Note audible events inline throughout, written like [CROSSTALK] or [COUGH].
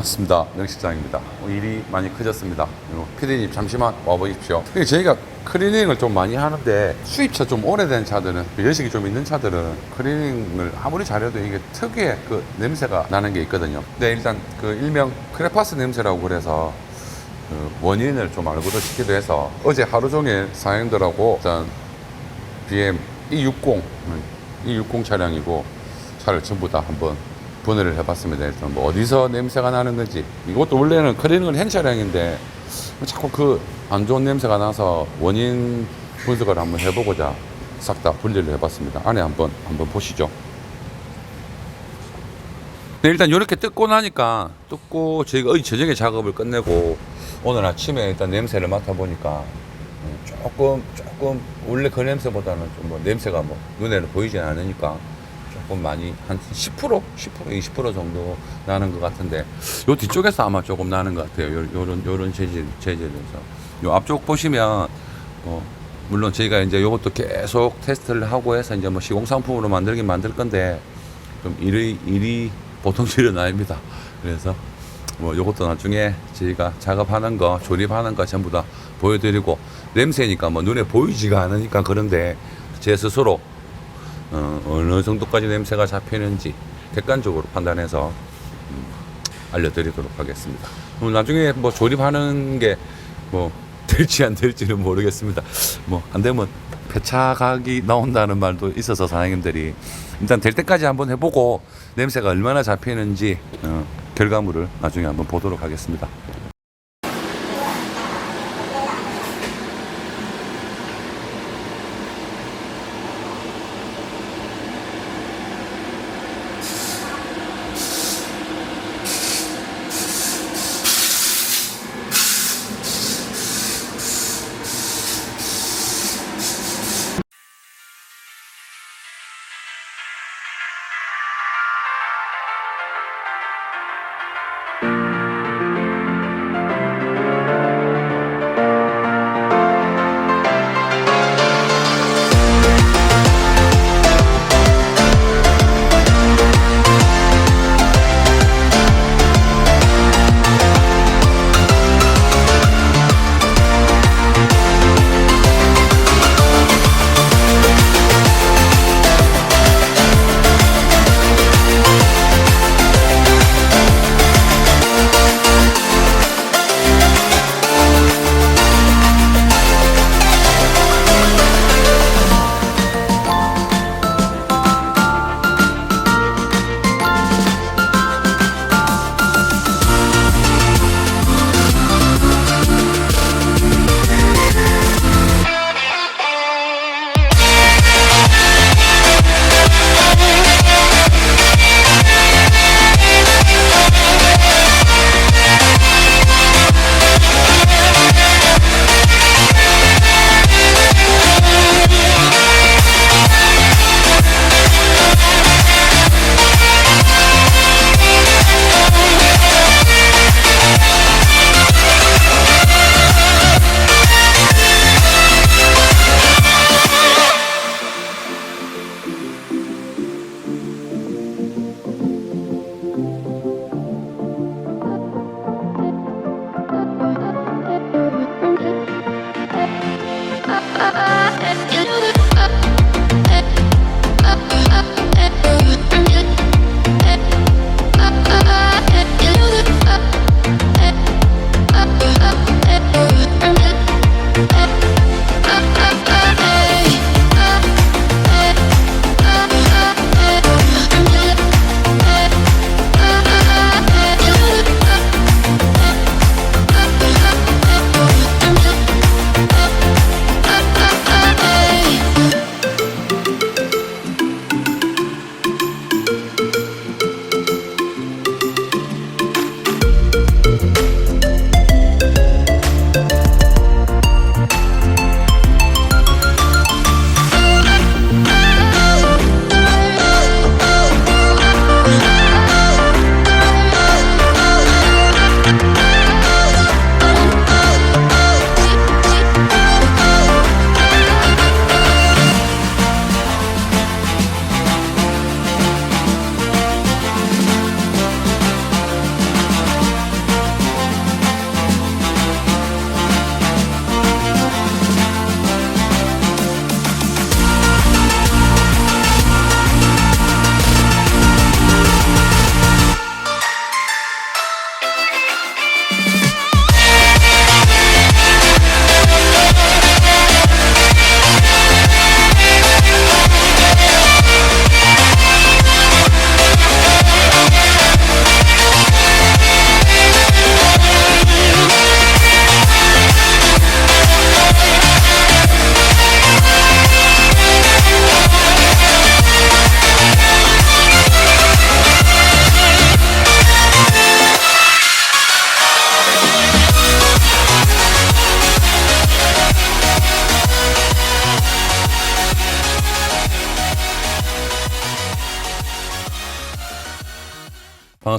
반갑습니다. 명실장입니다. 일이 많이 커졌습니다. 피디님 잠시만 와보십시오. 저희가 클리닝을 좀 많이 하는데 수입차 좀 오래된 차들은 연식이 좀 있는 차들은 클리닝을 아무리 잘해도 이게 특유의 그 냄새가 나는 게 있거든요. 근데 일단 그 일명 크레파스 냄새라고 그래서 그 원인을 좀 알고도 싶기도 해서 어제 하루 종일 사장님들하고 일단 BM E60 E60 차량이고 차를 전부 다 한번 분해를 해봤습니다. 일단 뭐 어디서 냄새가 나는 건지 이것도 원래는 클리닝을 한 차량인데 자꾸 그 안 좋은 냄새가 나서 원인 분석을 한번 해보고자 싹 다 분리를 해봤습니다. 안에 한번 한번 보시죠. 네, 일단 이렇게 뜯고 나니까 뜯고 저희가 어제 저녁에 작업을 끝내고 오늘 아침에 일단 냄새를 맡아보니까 음, 조금 조금 원래 그 냄새보다는 좀 뭐 냄새가 뭐 눈에는 보이진 않으니까 조금 많이 한 10% 10% 20% 정도 나는 것 같은데 요 뒤쪽에서 아마 조금 나는 것 같아요. 요, 요런 요런 재질 재질에서 요 앞쪽 보시면 뭐 물론 저희가 이제 요것도 계속 테스트를 하고 해서 이제 뭐 시공 상품으로 만들긴 만들 건데 좀 일이 일이 보통 일은 아닙니다. 그래서 뭐 요것도 나중에 저희가 작업하는 거 조립하는 거 전부 다 보여드리고 냄새니까 뭐 눈에 보이지가 않으니까 그런데 제 스스로 어, 어느 정도까지 냄새가 잡히는지 객관적으로 판단해서 음, 알려드리도록 하겠습니다. 그럼 나중에 뭐 조립하는 게 뭐 [LAUGHS] 될지 안 될지는 모르겠습니다. 뭐 안 되면 폐차각이 나온다는 말도 있어서 사장님들이 일단 될 때까지 한번 해보고 냄새가 얼마나 잡히는지 어, 결과물을 나중에 한번 보도록 하겠습니다.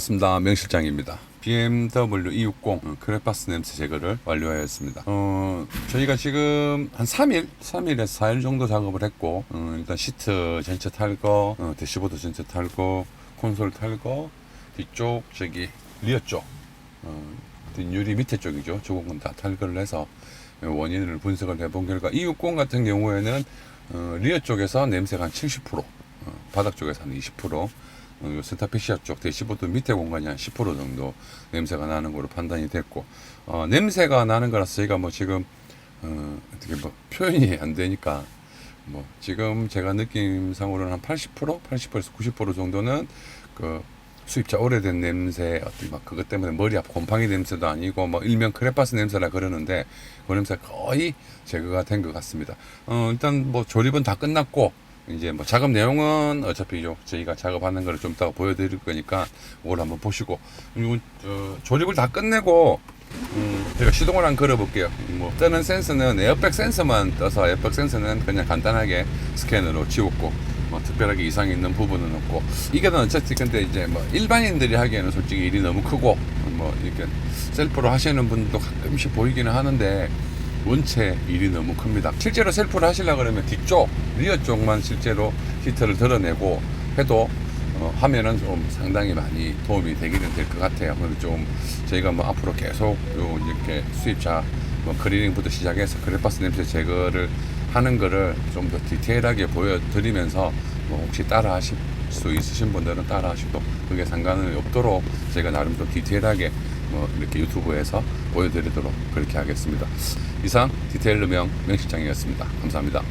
반갑습니다. 명실장입니다. BMW 260 어, 크레파스 냄새 제거를 완료하였습니다. 어, 저희가 지금 한 3일, 3일에서 4일 정도 작업을 했고, 어, 일단 시트 전체 탈거, 어, 대시보드 전체 탈거, 콘솔 탈거, 뒤쪽 저기 리어 쪽, 어, 유리 밑에 쪽이죠. 저건 다 탈거를 해서 원인을 분석을 해본 결과 260 같은 경우에는 어, 리어 쪽에서 냄새가 한 70%, 어, 바닥 쪽에서 한 20%, 어, 요 센터피시아 쪽 대시보드 밑에 공간이 한 10% 정도 냄새가 나는 걸로 판단이 됐고 어, 냄새가 나는 거라서 뭐 지금 어, 어떻게 뭐 표현이 안 되니까 뭐 지금 제가 느낌상으로는 한 80%, 80%에서 90% 정도는 그 수입자 오래된 냄새 어떤 막 그것 때문에 머리 앞 곰팡이 냄새도 아니고 뭐 일명 크레파스 냄새라 그러는데 그 냄새 가 거의 제거가 된 것 같습니다. 어 일단 뭐 조립은 다 끝났고 이제 뭐 작업 내용은 어차피 요 저희가 작업하는 거를 좀 이따가 보여드릴 거니까 그걸 한번 보시고 그리고 어, 조립을 다 끝내고 음, 제가 시동을 한번 걸어볼게요. 뭐 뜨는 센서는 에어백 센서만 떠서 에어백 센서는 그냥 간단하게 스캔으로 지웠고 뭐 특별하게 이상이 있는 부분은 없고 이게는 어쨌든 근데 이제 뭐 일반인들이 하기에는 솔직히 일이 너무 크고 뭐 이렇게 셀프로 하시는 분도 가끔씩 보이기는 하는데 원체 일이 너무 큽니다. 실제로 셀프를 하시려 그러면 뒤쪽 리어 쪽만 실제로 히터를 드러내고 해도 어, 하면은 좀 상당히 많이 도움이 되기는 될 것 같아요. 그래서 좀 저희가 뭐 앞으로 계속 요 이렇게 수입차 뭐 클리닝부터 시작해서 크레파스 냄새 제거를 하는 거를 좀 더 디테일하게 보여드리면서 뭐 혹시 따라 하실 수 있으신 분들은 따라 하시고 그게 상관은 없도록 제가 나름 더 디테일하게 뭐 이렇게 유튜브에서 보여드리도록 그렇게 하겠습니다. 이상 디테일러명 명실장이었습니다. 감사합니다.